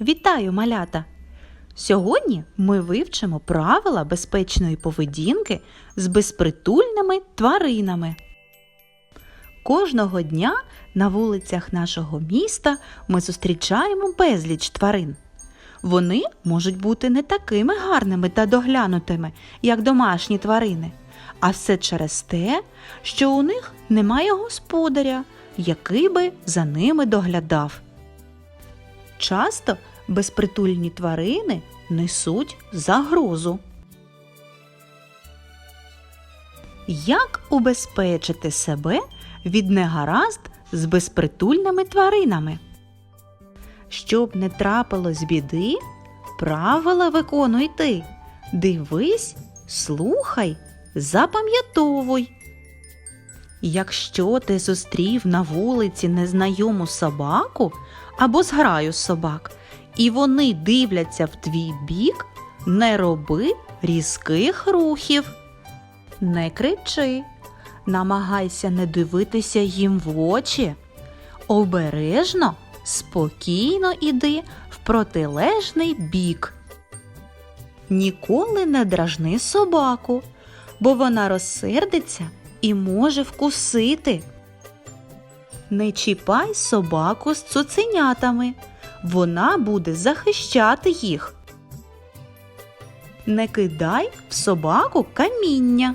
Вітаю, малята! Сьогодні ми вивчимо правила безпечної поведінки з безпритульними тваринами. Кожного дня на вулицях нашого міста ми зустрічаємо безліч тварин. Вони можуть бути не такими гарними та доглянутими, як домашні тварини, а все через те, що у них немає господаря, який би за ними доглядав. Часто безпритульні тварини несуть загрозу. Як убезпечити себе від негаразд з безпритульними тваринами? Щоб не трапилось біди, правила виконуй ти. Дивись, слухай, запам'ятовуй. Якщо ти зустрів на вулиці незнайому собаку або зграю собак, і вони дивляться в твій бік, не роби різких рухів. Не кричи, намагайся не дивитися їм в очі. Обережно, спокійно іди в протилежний бік. Ніколи не дражни собаку, бо вона розсердиться і може вкусити. Не чіпай собаку з цуценятами, вона буде захищати їх. Не кидай в собаку каміння.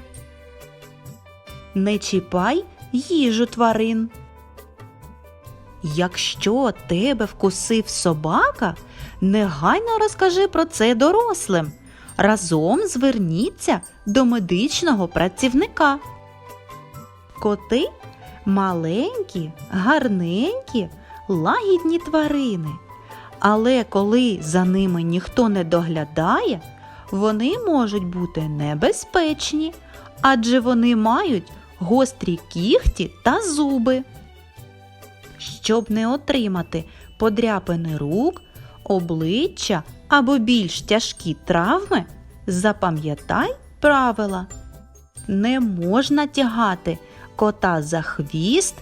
Не чіпай їжу тварин. Якщо тебе вкусив собака, негайно розкажи про це дорослим. Разом зверніться до медичного працівника. Коти маленькі, гарненькі, лагідні тварини. Але коли за ними ніхто не доглядає, вони можуть бути небезпечні, адже вони мають гострі кігті та зуби. Щоб не отримати подряпини рук, обличчя або більш тяжкі травми, запам'ятай правила. Не можна тягати кота за хвіст,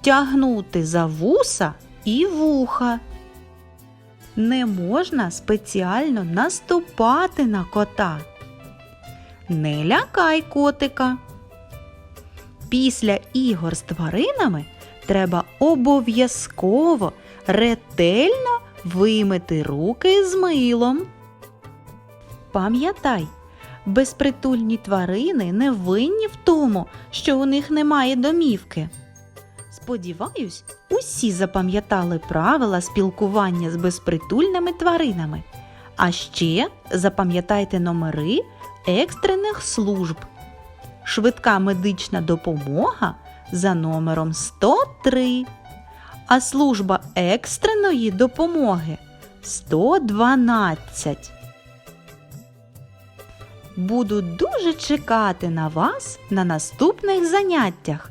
тягнути за вуса і вуха. Не можна спеціально наступати на кота. Не лякай котика. Після ігор з тваринами треба обов'язково ретельно вимити руки з милом. Пам'ятай, безпритульні тварини не винні в тому, що у них немає домівки. Сподіваюсь, усі запам'ятали правила спілкування з безпритульними тваринами. А ще запам'ятайте номери екстрених служб. Швидка медична допомога за номером 103, а служба екстреної допомоги 112. Буду дуже чекати на вас на наступних заняттях.